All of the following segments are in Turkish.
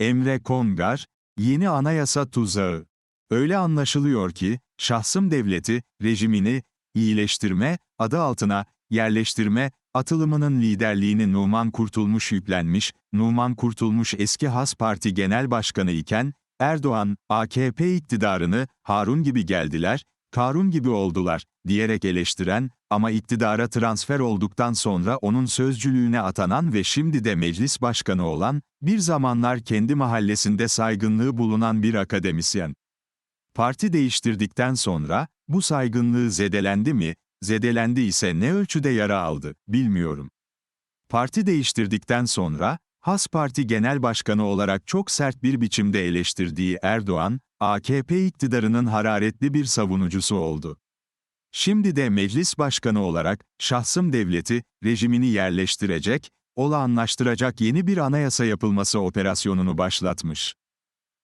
Emre Kongar, yeni anayasa tuzağı. Öyle anlaşılıyor ki, şahsım devleti, rejimini, iyileştirme, adı altına, yerleştirme, atılımının liderliğini Numan Kurtulmuş yüklenmiş, Numan Kurtulmuş eski Has Parti Genel Başkanı iken, Erdoğan, AKP iktidarını, Harun gibi geldiler, Karun gibi oldular, diyerek eleştiren, ama iktidara transfer olduktan sonra onun sözcülüğüne atanan ve şimdi de meclis başkanı olan, bir zamanlar kendi mahallesinde saygınlığı bulunan bir akademisyen. Parti değiştirdikten sonra, bu saygınlığı zedelendi mi, zedelendi ise ne ölçüde yara aldı, bilmiyorum. Parti değiştirdikten sonra, Has Parti Genel Başkanı olarak çok sert bir biçimde eleştirdiği Erdoğan, AKP iktidarının hararetli bir savunucusu oldu. Şimdi de meclis başkanı olarak, şahsım devleti, rejimini yerleştirecek, olağanlaştıracak yeni bir anayasa yapılması operasyonunu başlatmış.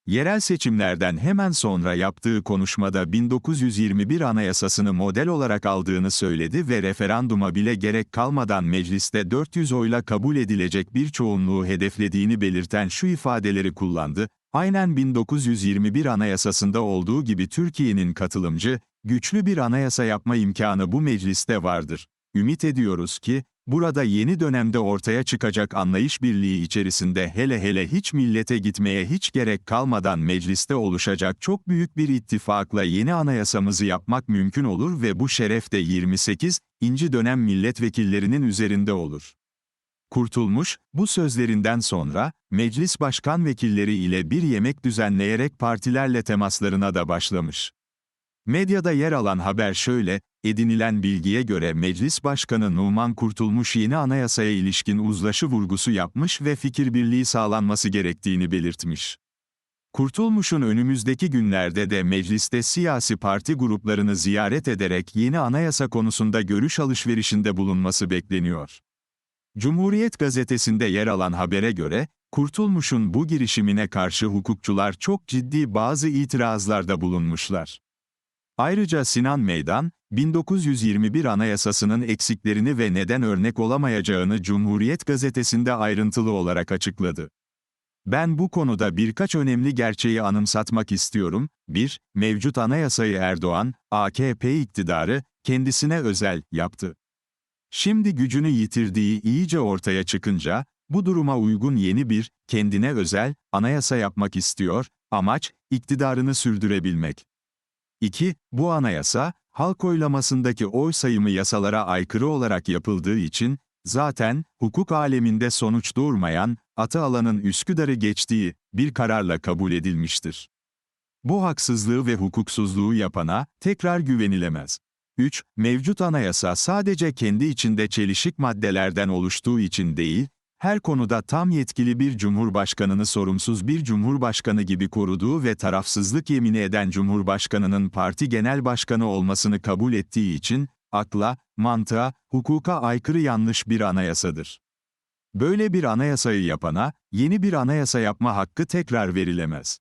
Yerel seçimlerden hemen sonra yaptığı konuşmada 1921 Anayasasını model olarak aldığını söyledi ve referanduma bile gerek kalmadan mecliste 400 oyla kabul edilecek bir çoğunluğu hedeflediğini belirten şu ifadeleri kullandı, aynen 1921 Anayasasında olduğu gibi Türkiye'nin katılımcı, güçlü bir anayasa yapma imkanı bu mecliste vardır. Ümit ediyoruz ki, Burada yeni dönemde ortaya çıkacak anlayış birliği içerisinde hele hele hiç millete gitmeye hiç gerek kalmadan mecliste oluşacak çok büyük bir ittifakla yeni anayasamızı yapmak mümkün olur ve bu şeref de 28. inci dönem milletvekillerinin üzerinde olur. Kurtulmuş, bu sözlerinden sonra, meclis başkan vekilleri ile bir yemek düzenleyerek partilerle temaslarına da başlamış. Medyada yer alan haber şöyle, edinilen bilgiye göre Meclis Başkanı Numan Kurtulmuş yeni anayasaya ilişkin uzlaşı vurgusu yapmış ve fikir birliği sağlanması gerektiğini belirtmiş. Kurtulmuş'un önümüzdeki günlerde de mecliste siyasi parti gruplarını ziyaret ederek yeni anayasa konusunda görüş alışverişinde bulunması bekleniyor. Cumhuriyet gazetesinde yer alan habere göre, Kurtulmuş'un bu girişimine karşı hukukçular çok ciddi bazı itirazlarda bulunmuşlar. Ayrıca Sinan Meydan, 1921 Anayasasının eksiklerini ve neden örnek olamayacağını Cumhuriyet gazetesinde ayrıntılı olarak açıkladı. Ben bu konuda birkaç önemli gerçeği anımsatmak istiyorum. 1. Mevcut anayasayı Erdoğan, AKP iktidarı, kendisine özel, yaptı. Şimdi gücünü yitirdiği iyice ortaya çıkınca, bu duruma uygun yeni bir, kendine özel, anayasa yapmak istiyor, amaç, iktidarını sürdürebilmek. 2. Bu anayasa, halk oylamasındaki oy sayımı yasalara aykırı olarak yapıldığı için, zaten, hukuk aleminde sonuç doğurmayan, atı alanın Üsküdar'ı geçtiği, bir kararla kabul edilmiştir. Bu haksızlığı ve hukuksuzluğu yapana, tekrar güvenilemez. 3. Mevcut anayasa sadece kendi içinde çelişik maddelerden oluştuğu için değil, her konuda tam yetkili bir cumhurbaşkanını sorumsuz bir cumhurbaşkanı gibi koruduğu ve tarafsızlık yemini eden cumhurbaşkanının parti genel başkanı olmasını kabul ettiği için, akla, mantığa, hukuka aykırı yanlış bir anayasadır. Böyle bir anayasayı yapana, yeni bir anayasa yapma hakkı tekrar verilemez.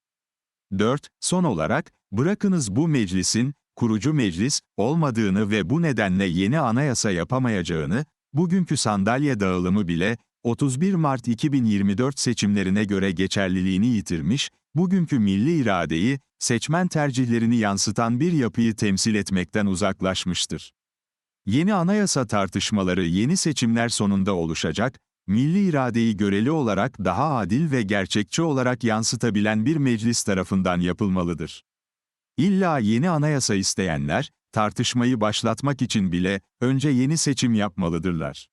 4. Son olarak, bırakınız bu meclisin, kurucu meclis, olmadığını ve bu nedenle yeni anayasa yapamayacağını, bugünkü sandalye dağılımı bile, 31 Mart 2024 seçimlerine göre geçerliliğini yitirmiş, bugünkü milli iradeyi, seçmen tercihlerini yansıtan bir yapıyı temsil etmekten uzaklaşmıştır. Yeni anayasa tartışmaları yeni seçimler sonunda oluşacak, milli iradeyi göreli olarak daha adil ve gerçekçi olarak yansıtabilen bir meclis tarafından yapılmalıdır. İlla yeni anayasa isteyenler, tartışmayı başlatmak için bile önce yeni seçim yapmalıdırlar.